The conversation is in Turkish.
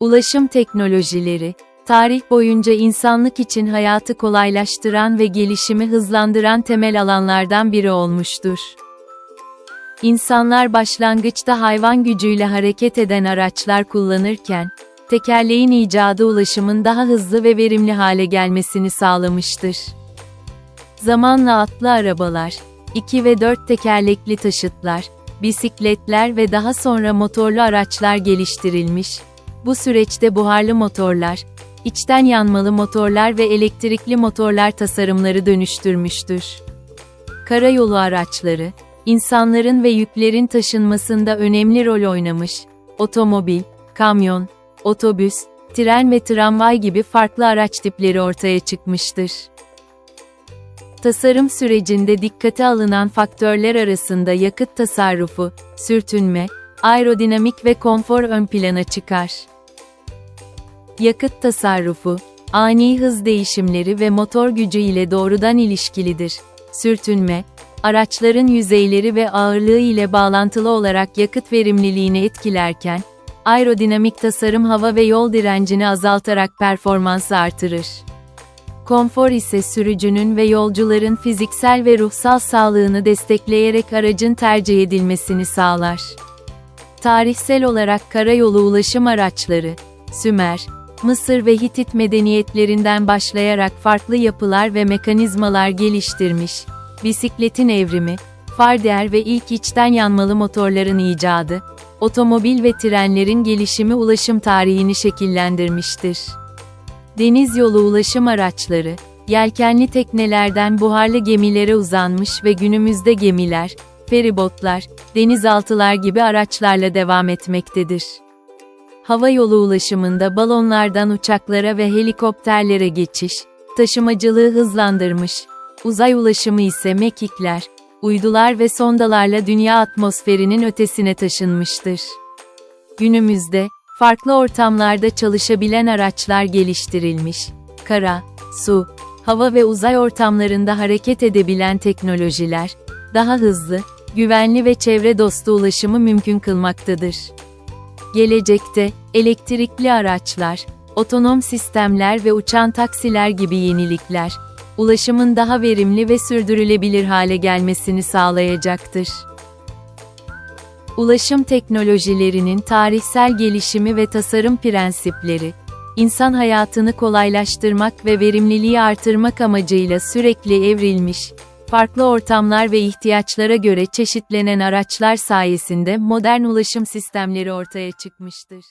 Ulaşım teknolojileri, tarih boyunca insanlık için hayatı kolaylaştıran ve gelişimi hızlandıran temel alanlardan biri olmuştur. İnsanlar başlangıçta hayvan gücüyle hareket eden araçlar kullanırken, tekerleğin icadı ulaşımın daha hızlı ve verimli hale gelmesini sağlamıştır. Zamanla atlı arabalar, 2 ve 4 tekerlekli taşıtlar, bisikletler ve daha sonra motorlu araçlar geliştirilmiş. Bu süreçte buharlı motorlar, içten yanmalı motorlar ve elektrikli motorlar tasarımları dönüştürmüştür. Karayolu araçları, insanların ve yüklerin taşınmasında önemli rol oynamış. Otomobil, kamyon, otobüs, tren ve tramvay gibi farklı araç tipleri ortaya çıkmıştır. Tasarım sürecinde dikkate alınan faktörler arasında yakıt tasarrufu, sürtünme, aerodinamik ve konfor ön plana çıkar. Yakıt tasarrufu, ani hız değişimleri ve motor gücü ile doğrudan ilişkilidir. Sürtünme, araçların yüzeyleri ve ağırlığı ile bağlantılı olarak yakıt verimliliğini etkilerken, aerodinamik tasarım hava ve yol direncini azaltarak performansı artırır. Konfor ise sürücünün ve yolcuların fiziksel ve ruhsal sağlığını destekleyerek aracın tercih edilmesini sağlar. Tarihsel olarak karayolu ulaşım araçları, Sümer, Mısır ve Hitit medeniyetlerinden başlayarak farklı yapılar ve mekanizmalar geliştirmiş. Bisikletin evrimi, Fardier ve ilk içten yanmalı motorların icadı, otomobil ve trenlerin gelişimi ulaşım tarihini şekillendirmiştir. Deniz yolu ulaşım araçları, yelkenli teknelerden buharlı gemilere uzanmış ve günümüzde gemiler, feribotlar, denizaltılar gibi araçlarla devam etmektedir. Hava yolu ulaşımında balonlardan uçaklara ve helikopterlere geçiş, taşımacılığı hızlandırmış, uzay ulaşımı ise mekikler, uydular ve sondalarla dünya atmosferinin ötesine taşınmıştır. Günümüzde, farklı ortamlarda çalışabilen araçlar geliştirilmiş, kara, su, hava ve uzay ortamlarında hareket edebilen teknolojiler, daha hızlı, güvenli ve çevre dostu ulaşımı mümkün kılmaktadır. Gelecekte, elektrikli araçlar, otonom sistemler ve uçan taksiler gibi yenilikler, ulaşımın daha verimli ve sürdürülebilir hale gelmesini sağlayacaktır. Ulaşım teknolojilerinin tarihsel gelişimi ve tasarım prensipleri, insan hayatını kolaylaştırmak ve verimliliği artırmak amacıyla sürekli evrilmiş, farklı ortamlar ve ihtiyaçlara göre çeşitlenen araçlar sayesinde modern ulaşım sistemleri ortaya çıkmıştır.